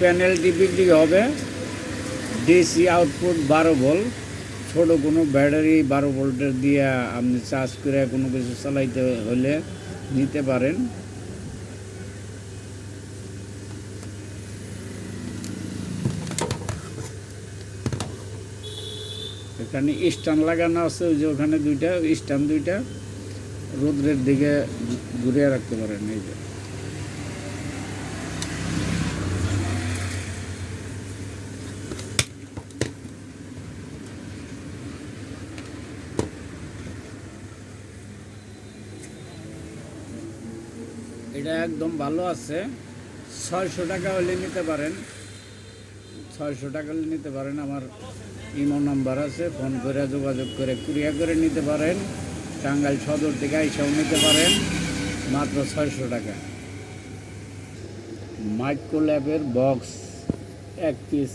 প্যানেলটি বিক্রি হবে। DC output বারো ভোল্ট। ছোট কোনো ব্যাটারি বারো ভোল্টের দিয়ে আপনি চার্জ করে কোনো কিছু চালাইতে হলে নিতে পারেন। এখানে স্ট্যান্ড লাগানো আছে, ওই যে ওখানে দুইটা, স্ট্যান্ড দুইটা। রোদ্রের দিকে ঘুরিয়ে রাখতে পারেন, এই যে। এটা একদম ভালো আছে। ছয়শো টাকা হলে নিতে পারেন। ছয়শো টাকা হলে নিতে পারেন। আমার ইমো নাম্বার আছে। ফোন করে যোগাযোগ করে কুরিয়া করে নিতে পারেন। টাঙ্গাইল সদর থেকে আইসাও নিতে পারেন। মাত্র ছয়শো টাকা। মাইক্রো ল্যাবের বক্স, এক পিস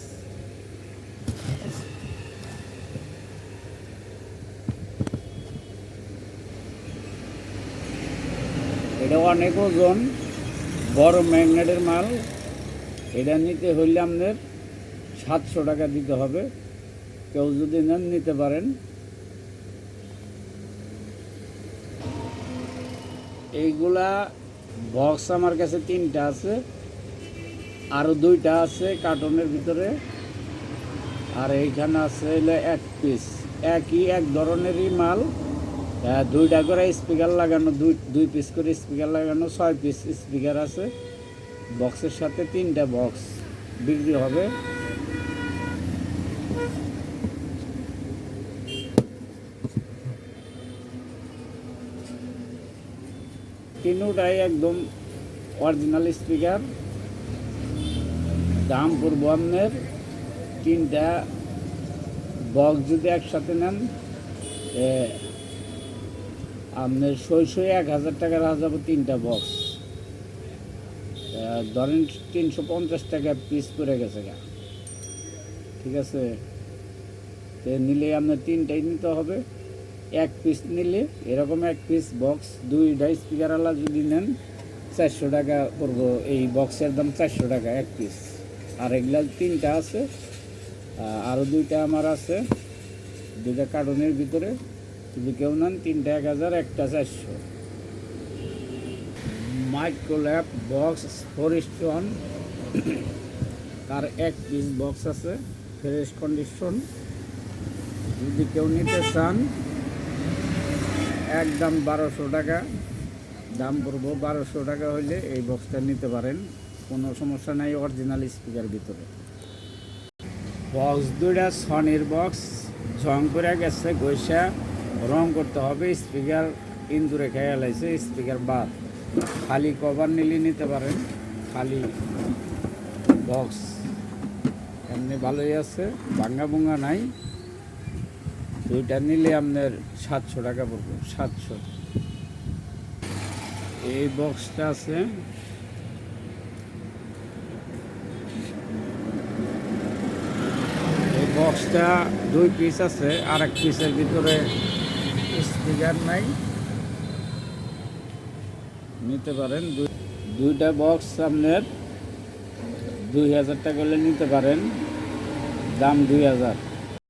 এটা অনেক ওজন, বড় ম্যাগনেটের মাল, এটা নিতে হইলে আপনার সাতশো টাকা দিতে হবে। কেউ যদি নেন, নিতে পারেন। এইগুলা বক্স আমার কাছে তিনটা আছে আরও দুইটা আছে কার্টনের ভিতরে। আর এইখানে আছে এক পিস। একই, এক ধরনেরই মাল। আহ, দুইটা করে স্পিকার লাগানো দুই দুই পিস করে স্পিকার লাগানো ছয় পিস স্পিকার আছে। বক্সের সাথে তিনটা বক্স বিক্রি হবে। তিনটাই একদম অরিজিনাল স্পিকার দাম পড়ব আপনার তিনটা বক্স যদি একসাথে নেন আপনার সই এক হাজার টাকার যাবে তিনটা বক্স ধরেন তিনশো পঞ্চাশ টাকা পিস পড়ে গেছে গা। ঠিক আছে? তো নিলে আপনার তিনটাই নিতে হবে। এক পিস নিলে এরকম এক পিস বক্স দুইটা স্পিকার আলা যদি নেন, চারশো টাকা পড়ব। এই বক্সের দাম চারশো টাকা এক পিস আর এগুলা তিনটা আছে। আরও দুইটা আমার আছে। দুইটা কার্টনের ভিতরে। যদি কেউ নেন, তিনটা এক হাজার, একটা চারশো। মাইক্রোল্যাব বক্স ফোর স্টোন তার এক পিস বক্স আছে, ফ্রেশ কন্ডিশন। যদি কেউ নিতে চান, একদম বারোশো টাকা, দাম পড়ব বারোশো টাকা হলে এই বক্সটা নিতে পারেন। কোনো সমস্যা নাই, অরিজিনাল স্পিকার ভিতরে। বক্স দুইটা, সনির বক্স ঝং করে গেছে গৈসা রং করতে হবে, স্পিকার ইন্দুরে খেয়ে লাইছে, স্পিকার বাদ। খালি কভার নিলে নিতে পারেন, খালি বক্স। এমনি ভালোই আছে, ভাঙ্গা ভুঙ্গা নাই। দুইটা নিলে আপনার সাতশো টাকা পড়বে, সাতশো। এই বক্সটা আছে। এই বক্সটা দুই পিস আছে আর এক পিসের ভিতরে স্পিকার নাই। নিতে পারেন। দুই- দুইটা বক্স সামনের দুই হাজার টাকা হলে নিতে পারেন। দাম দুই হাজার।